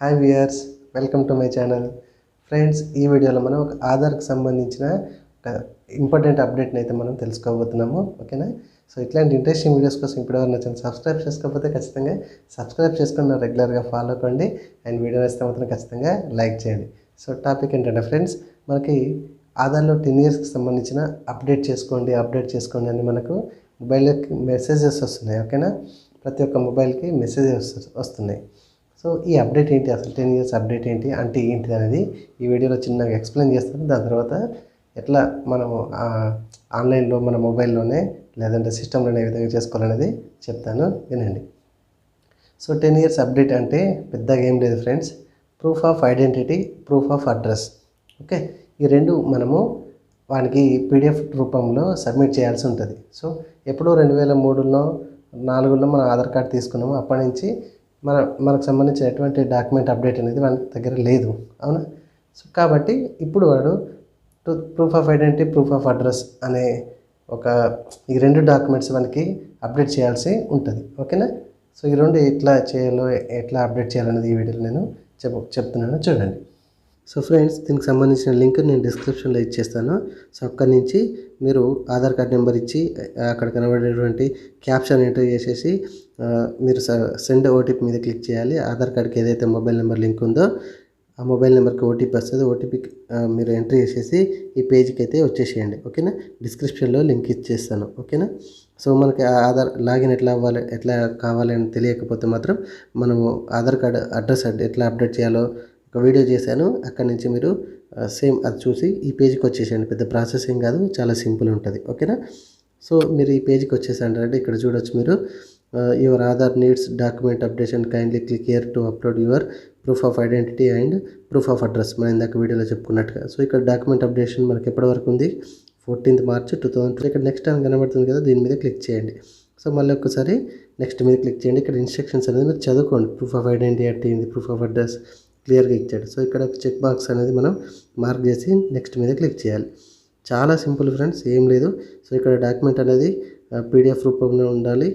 Hi viewers welcome to my channel friends ఈ వీడియోలో మనం ఒక ఆధార్కి సంబంధించిన ఒక ఇంపార్టెంట్ అప్డేట్ని అయితే మనం తెలుసుకోబోతున్నాము ఓకేనా సో ఇట్లాంటి ఇంట్రెస్టింగ్ వీడియోస్ కోసం ఇప్పటివరకు నా ఛానల్ సబ్స్క్రైబ్ చేసుకోకపోతే ఖచ్చితంగా సబ్స్క్రైబ్ చేసుకుని రెగ్యులర్గా ఫాలో కండి. అండ్ వీడియో నచ్చితే మాత్రం ఖచ్చితంగా లైక్ చేయండి. సో టాపిక్ ఏంటంటే ఫ్రెండ్స్ మనకి ఆధార్లో టెన్ ఇయర్స్కి సంబంధించిన అప్డేట్ చేసుకోండి అప్డేట్ చేసుకోండి అని మనకు మొబైల్కి మెసేజెస్ వస్తున్నాయి ఓకేనా ప్రతి ఒక్క మొబైల్కి మెసేజెస్ వస్తున్నాయి. సో ఈ అప్డేట్ ఏంటి? అసలు టెన్ ఇయర్స్ అప్డేట్ ఏంటి? అంటే ఏంటి అనేది ఈ వీడియోలో చిన్నగా ఎక్స్ప్లెయిన్ చేస్తాను. దాని తర్వాత ఎట్లా మనము ఆన్లైన్లో మన మొబైల్లోనే లేదంటే సిస్టంలోనే ఏ విధంగా చేసుకోవాలనేది చెప్తాను. వినండి. సో టెన్ ఇయర్స్ అప్డేట్ అంటే పెద్దగా ఏం లేదు friends proof of identity proof of address okay ఈ రెండు మనము వానికి పీడిఎఫ్ రూపంలో సబ్మిట్ చేయాల్సి ఉంటుంది. సో ఎప్పుడో రెండు వేల మూడులో నాలుగులో మనం ఆధార్ కార్డ్ తీసుకున్నాము అప్పటి నుంచి మన మనకు సంబంధించిన ఎటువంటి డాక్యుమెంట్ అప్డేట్ అనేది మన దగ్గర లేదు. అవునా? సో కాబట్టి ఇప్పుడు వాడు proof of identity proof of address అనే ఒక ఈ రెండు డాక్యుమెంట్స్ మనకి అప్డేట్ చేయాల్సి ఉంటుంది. ఓకేనా? సో ఈ రెండు ఎట్లా చేయాలో ఎట్లా అప్డేట్ చేయాలనేది ఈ వీడియోలో నేను చెప్ చెప్తున్నాను. చూడండి. సో ఫ్రెండ్స్ దీనికి సంబంధించిన లింక్ నేను డిస్క్రిప్షన్లో ఇచ్చేస్తాను. సో అక్కడి నుంచి మీరు ఆధార్ కార్డ్ నెంబర్ ఇచ్చి అక్కడ కనబడేటువంటి క్యాప్షన్ ఎంటర్ చేసేసి మీరు సెండ్ ఓటీపీ మీద క్లిక్ చేయాలి. ఆధార్ కార్డ్కి ఏదైతే మొబైల్ నెంబర్ లింక్ ఉందో ఆ మొబైల్ నెంబర్కి ఓటీపీ వస్తుంది. ఓటీపీ మీరు ఎంట్రీ చేసేసి ఈ పేజ్కి అయితే వచ్చేసేయండి. ఓకేనా? డిస్క్రిప్షన్లో లింక్ ఇచ్చేస్తాను. ఓకేనా? సో మనకి ఆ ఆధార్ లాగిన్ ఎట్లా అవ్వాలి ఎట్లా కావాలి అని తెలియకపోతే మాత్రం మనము ఆధార్ కార్డ్ అడ్రస్ ఎట్లా అప్డేట్ చేయాలో ఒక వీడియో చేశాను. అక్కడి నుంచి మీరు సేమ్ అది చూసి ఈ పేజ్కి వచ్చేసేయండి. పెద్ద ప్రాసెస్ ఏం కాదు చాలా సింపుల్ ఉంటుంది. ఓకేనా? సో మీరు ఈ పేజ్కి వచ్చేసండి ఇక్కడ చూడొచ్చు మీరు your Aadhaar needs document updation kindly click here to upload your proof of identity and proof of address. మనం ఇందాక వీడియోలో చెప్పుకున్నట్టుగా. సో ఇక్కడ డాక్యుమెంట్ అప్డేషన్ మనకి ఎప్పటి వరకు ఉంది? ఫోర్టీన్త్ మార్చ్ టూ థౌసండ్ ఇక్కడ నెక్స్ట్ టైం కనబడుతుంది కదా దీని మీద క్లిక్ చేయండి. సో మళ్ళీ ఒక్కసారి నెక్స్ట్ మీద క్లిక్ చేయండి. ఇక్కడ ఇన్స్ట్రక్షన్స్ అనేది మీరు చదువుకోండి. ప్రూఫ్ ఆఫ్ ఐడెంటిటీ అంటే ఏంది? Proof of address. క్లియర్గా ఇచ్చాడు. సో ఇక్కడ చెక్ బాక్స్ అనేది మనం మార్క్ చేసి నెక్స్ట్ మీద క్లిక్ చేయాలి. చాలా సింపుల్ ఫ్రెండ్స్ ఏం లేదు. సో ఇక్కడ డాక్యుమెంట్ అనేది పీడిఎఫ్ రూపంలో ఉండాలి.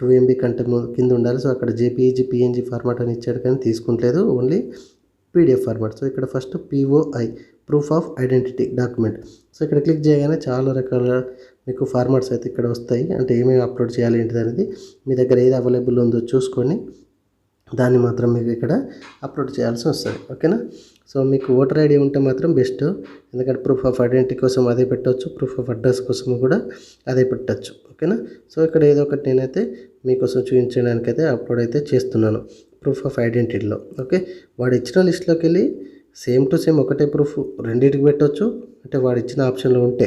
టూ ఎంబీ కంటే కింద ఉండాలి. సో అక్కడ జేపీఈజీ పిఎన్జీ ఫార్మాట్ అని ఇచ్చాడు కానీ తీసుకుంటలేదు. Only PDF format. సో ఇక్కడ first POI proof of identity document. So ఇక్కడ క్లిక్ చేయగానే చాలా రకాల మీకు ఫార్మాట్స్ అయితే ఇక్కడ వస్తాయి. అంటే ఏమేమి అప్లోడ్ చేయాలి ఏంటిది అనేది మీ దగ్గర ఏది అవైలబుల్ ఉందో చూసుకొని దాన్ని మాత్రం మీకు ఇక్కడ అప్లోడ్ చేయాల్సి వస్తుంది. ఓకేనా? సో మీకు ఓటర్ ఐడి ఉంటే మాత్రం బెస్ట్. ఎందుకంటే ప్రూఫ్ ఆఫ్ ఐడెంటిటీ కోసం అదే పెట్టవచ్చు ప్రూఫ్ ఆఫ్ అడ్రస్ కోసం కూడా అదే పెట్టచ్చు. ఓకేనా? సో ఇక్కడ ఏదో ఒకటి నేనైతే మీకోసం చూపించడానికైతే అప్లోడ్ అయితే చేస్తున్నాను. ప్రూఫ్ ఆఫ్ ఐడెంటిటీలో ఓకే? వాడు ఇచ్చిన లిస్ట్లోకి వెళ్ళి సేమ్ టు సేమ్ ఒకటే ప్రూఫ్ రెండింటికి పెట్టవచ్చు అంటే వాడు ఇచ్చిన ఆప్షన్లో ఉంటే.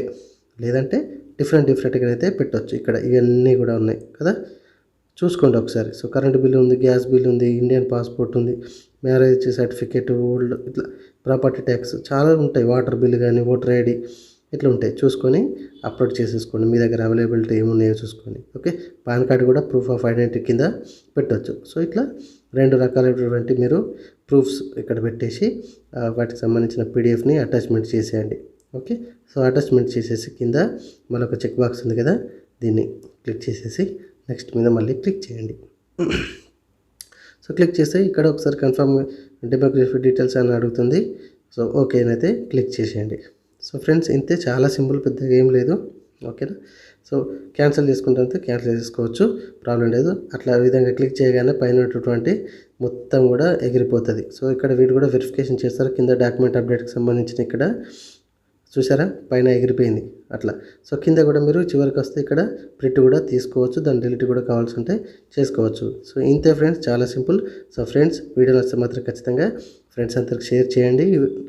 లేదంటే డిఫరెంట్ డిఫరెంట్గా అయితే పెట్టవచ్చు ఇక్కడ ఇవన్నీ కూడా ఉన్నాయి కదా? చూసుకోండి ఒకసారి. సో కరెంట్ బిల్ ఉంది గ్యాస్ బిల్ ఉంది ఇండియన్ పాస్పోర్ట్ ఉంది మ్యారేజ్ సర్టిఫికేట్ ఓల్డ్ ఇట్లా ప్రాపర్టీ ట్యాక్స్ చాలా ఉంటాయి. వాటర్ బిల్ కానీ ఓటర్ ఐడి ఇట్లా ఉంటాయి. చూసుకొని అప్లోడ్ చేసేసుకోండి. మీ దగ్గర అవైలబిలిటీ ఏమున్నాయో చూసుకొని. ఓకే? పాన్ కార్డ్ కూడా ప్రూఫ్ ఆఫ్ ఐడెంటిటీ కింద పెట్టవచ్చు సో ఇట్లా రెండు రకాలైనటువంటి మీరు ప్రూఫ్స్ ఇక్కడ పెట్టేసి వాటికి సంబంధించిన పీడిఎఫ్ని అటాచ్మెంట్ చేసేయండి. ఓకే? సో అటాచ్మెంట్ చేసేసి కింద మరొక చెక్ బాక్స్ ఉంది కదా? దీన్ని క్లిక్ చేసేసి నెక్స్ట్ మీద మళ్ళీ క్లిక్ చేయండి. సో క్లిక్ చేస్తే ఇక్కడ ఒకసారి కన్ఫర్మ్ డెమోగ్రఫీ డీటెయిల్స్ అని అడుగుతుంది. సో ఓకే అయితే క్లిక్ చేసేయండి. సో ఫ్రెండ్స్ ఇంతే చాలా సింపుల్ పెద్దగా ఏం లేదు. ఓకేనా? సో క్యాన్సిల్ చేసుకుంటే క్యాన్సిల్ చేసుకోవచ్చు. ప్రాబ్లం లేదు. అట్లా విధంగా క్లిక్ చేయగానే పైన ఉన్నటువంటి మొత్తం కూడా ఎగిరిపోతుంది. సో ఇక్కడ వీడు కూడా వెరిఫికేషన్ చేస్తారు. కింద డాక్యుమెంట్ అప్డేట్కి సంబంధించిన ఇక్కడ చూసారా పైన ఎగిరిపోయింది. అట్లా. సో కింద కూడా మీరు చివరికి వస్తే ఇక్కడ ప్రింట్ కూడా తీసుకోవచ్చు. దాని డిలీట్ కూడా కావాల్సి ఉంటే చేసుకోవచ్చు. సో ఇంతే ఫ్రెండ్స్. చాలా సింపుల్. సో ఫ్రెండ్స్ వీడియో నచ్చితే మాత్రం ఖచ్చితంగా ఫ్రెండ్స్ అందరికి షేర్ చేయండి.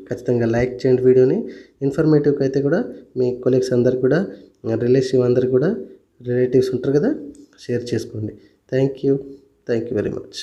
ఖచ్చితంగా లైక్ చేయండి వీడియోని. ఇన్ఫర్మేటివ్కి అయితే కూడా మీ కొలీగ్స్ అందరు కూడా రిలేటివ్ అందరు కూడా రిలేటివ్స్ ఉంటారు కదా షేర్ చేసుకోండి. Thank you. Thank you very much.